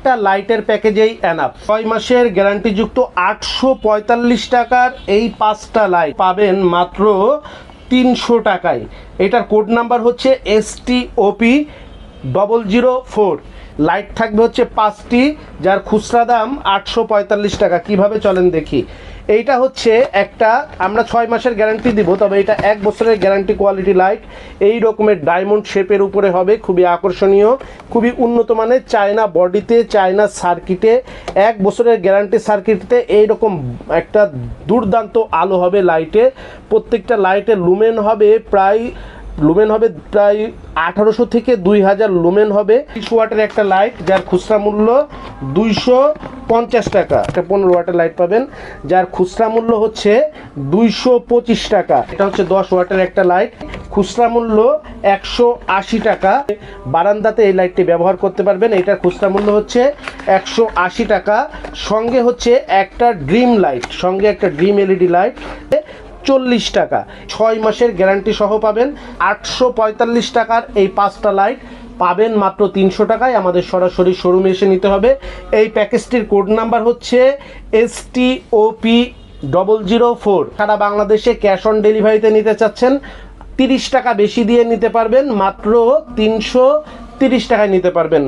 একটা লাইটের প্যাকেজেই এনাফ ছয় মাসের গ্যারান্টিযুক্ত আটশো পঁয়তাল্লিশ টাকার এই পাঁচটা লাইট পাবেন মাত্র তিনশো টাকায়। এটার কোড নাম্বার হচ্ছে S T O P double zero four light থাকবে হচ্ছে পাঁচটি, যার খুচরা দাম আটশো পঁয়তাল্লিশ টাকা। কীভাবে চলেন দেখি? এইটা হচ্ছে একটা, আমরা ছয় মাসের গ্যারান্টি দিব, তবে এটা এক বছরের গ্যারান্টি কোয়ালিটি লাইট এই রকমের ডায়মন্ড শেপের উপরে হবে, খুবই আকর্ষণীয়, খুবই উন্নত মানের চায়না বডিতে চায়না সার্কিটে এক বছরের গ্যারান্টি সার্কিটে এইরকম একটা দুর্দান্ত আলো হবে লাইটে প্রত্যেকটা লাইটের লুমেন হবে প্রায় লুমেন হবে প্রায় আঠারোশো থেকে দুই হাজার লুমেন হবে। বিশ ওয়াটের একটা লাইট যার খুচরা মূল্য দুইশো পঞ্চাশ টাকা। একটা পনেরো ওয়াটের লাইট পাবেন, যার খুচরা মূল্য হচ্ছে দুইশো পঁচিশ টাকা। এটা হচ্ছে দশ ওয়াটের একটা লাইট খুচরা মূল্য একশো আশি টাকা। বারান্দাতে এই লাইটটি ব্যবহার করতে পারবেন, এটার খুচরা মূল্য হচ্ছে একশো আশি টাকা। সঙ্গে হচ্ছে একটা ড্রিম লাইট সঙ্গে একটা ড্রিম এলইডি লাইট চল্লিশ টাকা। ছয় মাসের গ্যারান্টি সহ পাবেন আটশো পঁয়তাল্লিশ টাকার এই পাঁচটা লাইট। পাবেন মাত্র তিনশো টাকায়। আমাদের সরাসরি শোরুমে এসে নিতে হবে। এই প্যাকেজটির কোড নাম্বার হচ্ছে S T O P double zero four সারা বাংলাদেশে ক্যাশ অন ডেলিভারিতে নিতে চাচ্ছেন, তিরিশ টাকা বেশি দিয়ে নিতে পারবেন, মাত্র তিনশো তিরিশ টাকায় নিতে পারবেন।